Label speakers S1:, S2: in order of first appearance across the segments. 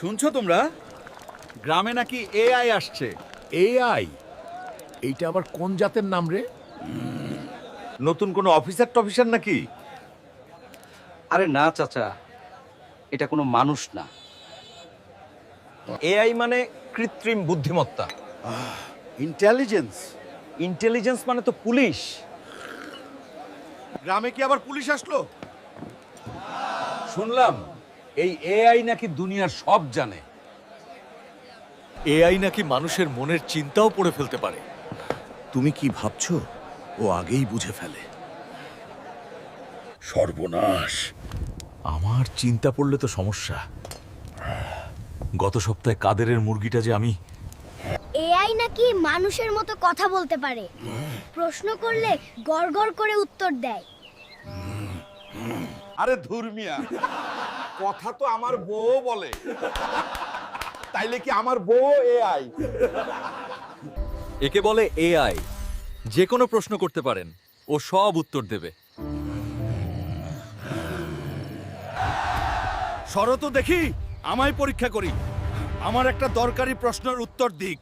S1: শুনছো তোমরা? গ্রামে নাকি এআই আসছে?
S2: এআই? এইটা আবার কোন জাতের নাম রে?
S3: নতুন কোনো অফিসার টফিসার নাকি?
S4: আরে না চাচা। এটা কোনো মানুষ না।
S3: এআই মানে কৃত্রিম বুদ্ধিমত্তা।
S1: ইন্টেলিজেন্স
S3: ইন্টেলিজেন্স মানে তো পুলিশ।
S1: গ্রামে কি আবার পুলিশ আসলো?
S3: শুনলাম। এই এআই নাকি দুনিয়ার সব জানে।
S2: এআই নাকি মানুষের মনের চিন্তাও পড়ে ফেলতে পারে।
S5: তুমি কি ভাবছ? ও আগেই বুঝে ফেলে। সর্বনাশ।
S2: আমার চিন্তা পড়লে তো সমস্যা। গত সপ্তাহে কাদেরের মুরগিটা যে আমি
S6: এআই নাকি মানুষের মতো কথা বলতে পারে? প্রশ্ন করলে গড়গড় করে উত্তর দেয়।
S3: আরে ধর্মিয়া কথা তো আমার বউ বলে। তাইলে কি আমার বউ এআই
S7: একে বলে এআই যে কোনো প্রশ্ন করতে পারেন ও সব উত্তর দেবে।
S1: শরত দেখি আমায় পরীক্ষা করি। আমার একটা দরকারি প্রশ্নের উত্তর দিক।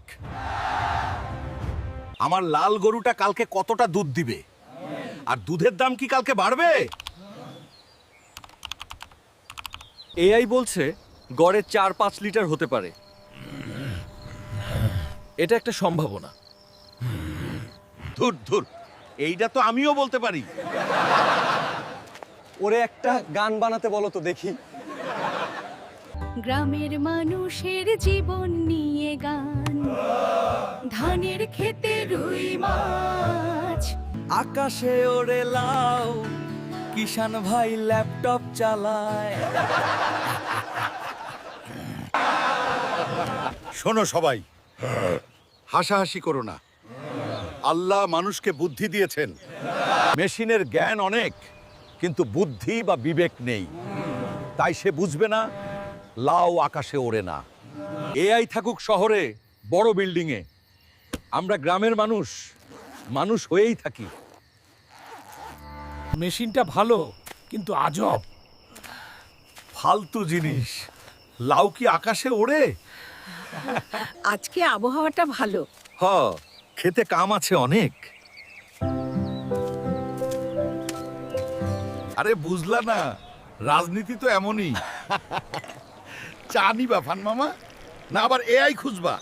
S3: আমার লাল গরুটা কালকে কতটা দুধ দিবে? আর দুধের দাম কি কালকে বাড়বে?
S7: এআই বলছে গড়ে চার পাঁচ লিটার হতে পারে।
S2: এটা একটা সম্ভাবনা।
S3: ধুর ধুর এইটা তো আমিও বলতে পারি।
S4: ওরে একটা গান বানাতে বলো তো দেখি।
S8: গ্রামের মানুষের জীবন নিয়ে গান ধানের খেতে রুই মাছ।
S7: আকাশে ওরে লাও কিষান ভাই ল্যাপটপ চালায়।
S1: শোনো সবাই, হাসাহাসি করো না। আল্লাহ মানুষকে বুদ্ধি দিয়েছেন।
S3: মেশিনের জ্ঞান অনেক, কিন্তু বুদ্ধি বা বিবেক নেই। তাই সে বুঝবে না, লাও আকাশে ওড়ে না। এআই থাকুক শহরে, বড় বিল্ডিং এ আমরা গ্রামের মানুষ মানুষ হয়েই থাকি।
S2: মেশিনটা ভালো কিন্তু আজব।
S3: ফালতু জিনিস। লাউ কি আকাশে ওড়ে?
S8: আজকে আবহাওয়াটা ভালো।
S3: হ খেতে কাম আছে অনেক।
S1: আরে বুঝলা না রাজনীতি তো এমনই। চা নিবা ফান মামা না আবার এআই খুঁজবা।